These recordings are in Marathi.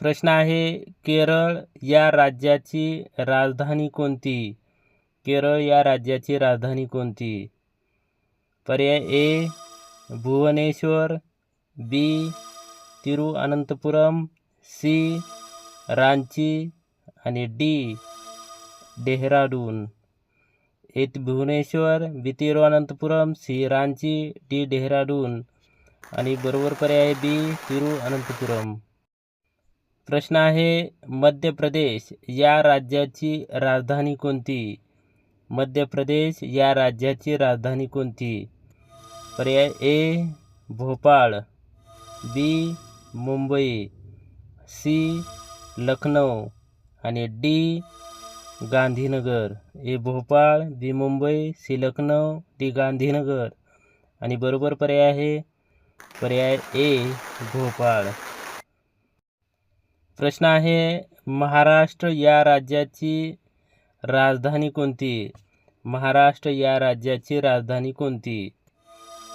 प्रश्न आहे केरळ या राज्याची राजधानी कोणती? केरळ या राज्याची राजधानी कोणती? पर्याय A Bhubaneswar B Thiruvananthapuram C Ranchi आणि डी डेहराडून. एत Bhubaneswar B Thiruvananthapuram C Ranchi D Dehradun. आणि बरोबर पर्याय बी तिरुअनंतपुरम. प्रश्न आहे मध्य प्रदेश या राज्याची राजधानी कोणती? मध्य प्रदेश या राज्याची राजधानी कोणती? पर्याय A Bhopal B Mumbai C Lucknow आणि D Gandhinagar. A Bhopal B Mumbai C Lucknow D Gandhinagar. आणि बरोबर पर्याय आहे पर्याय ए भोपाळ. प्रश्न आहे महाराष्ट्र या राज्याची राजधानी कोणती? महाराष्ट्र या राज्याची राजधानी कोणती?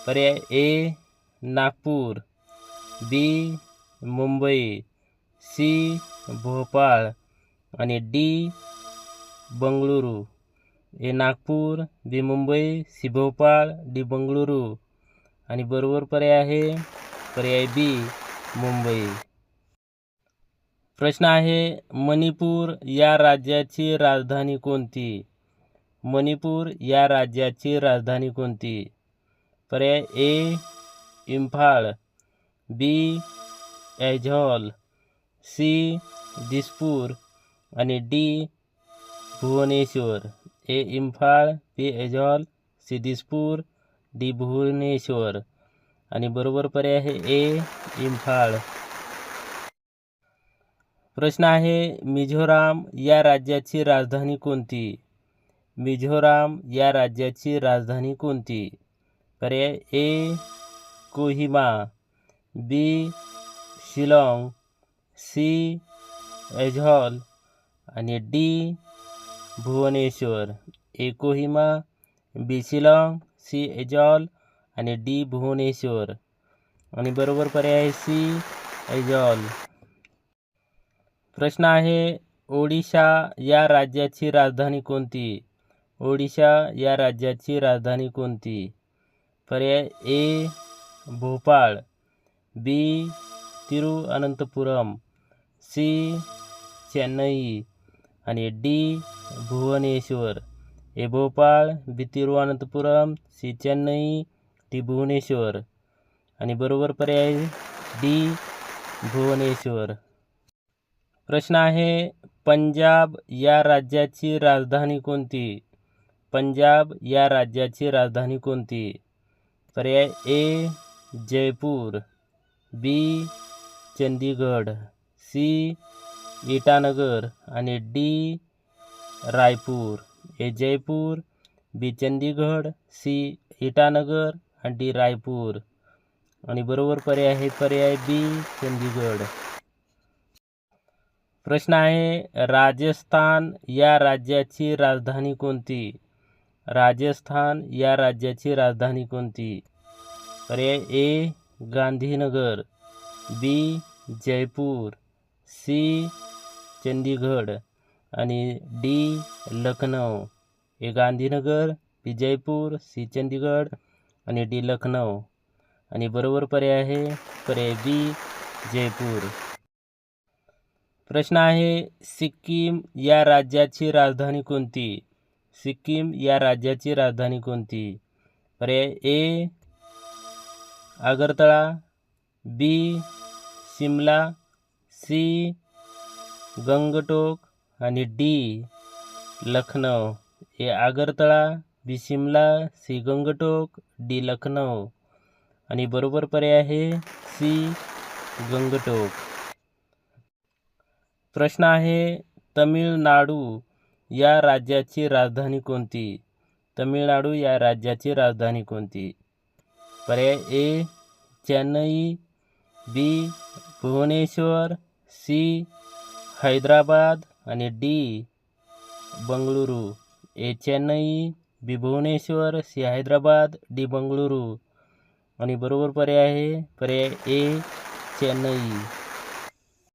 पर्याय A Nagpur B Mumbai C Bhopal आणि D Bengaluru. A Nagpur B Mumbai C Bhopal D Bengaluru. आणि बरोबर पर्याय आहे पर्याय बी मुंबई. प्रश्न आहे मणिपूर या राज्याची राजधानी कोणती? मणिपूर या राज्याची राजधानी कोणती? पर्याय A Imphal B Aizawl C Dispur आणि D Bhubaneswar. A Imphal B Aizawl C Dispur D Bhubaneswar. आणि बरोबर पर्याय आहे ए इम्फाळ. प्रश्न आहे मिझोराम या राज्याची राजधानी कोणती? मिझोराम या राज्याची राजधानी कोणती? पर्याय A Kohima B Shillong C Aizawl आणि D Bhubaneswar. A Kohima B Shillong C Aizawl आणि डी भुवनेश्वर. आणि बरोबर पर्याय सी ऐझॉल प्रश्न आहे ओडिशा या राज्याची राजधानी कोणती? ओडिशा या राज्याची राजधानी कोणती? पर्याय A Bhopal B Thiruvananthapuram C Chennai आणि D Bhubaneswar. A Bhopal B Thiruvananthapuram C Chennai D Bhubaneswar. आणि बरोबर पर्याय डी भुवनेश्वर. प्रश्न आहे पंजाब या राज्याची राजधानी कोणती? पंजाब या राज्याची राजधानी कोणती? पर्याय A Jaipur B Chandigarh C Itanagar आणि D Raipur. A Jaipur B Chandigarh C Itanagar आणि डी रायपूर. आणि बरोबर पर्याय आहे पर्याय बी चंदीगड प्रश्न आहे राजस्थान या राज्याची राजधानी कोणती? राजस्थान या राज्याची राजधानी कोणती? पर्याय A Gandhinagar B Jaipur C Chandigarh आणि D Lucknow. A Gandhinagar B Jaipur C Chandigarh आणि डी लखनौ. आणि बरोबर पर्याय आहे पर्याय बी जयपूर. प्रश्न आहे सिक्कीम या राज्याची राजधानी कोणती? सिक्कीम या राज्याची राजधानी कोणती? पर्याय A Agartala B Shimla C Gangtok आणि D Lucknow. A Agartala B Shimla C Gangtok D Lucknow. आणि बरोबर पर्याय आहे सी गंगटोक. प्रश्न आहे तमिळनाडू या राज्याची राजधानी कोणती? तमिळनाडू या राज्याची राजधानी कोणती? पर्याय A Chennai B Bhubaneswar C Hyderabad आणि D Bengaluru. A Chennai B Bhubaneswar C Hyderabad D Bengaluru. आणि बरोबर पर्याय आहे पर्याय ए चेन्नई.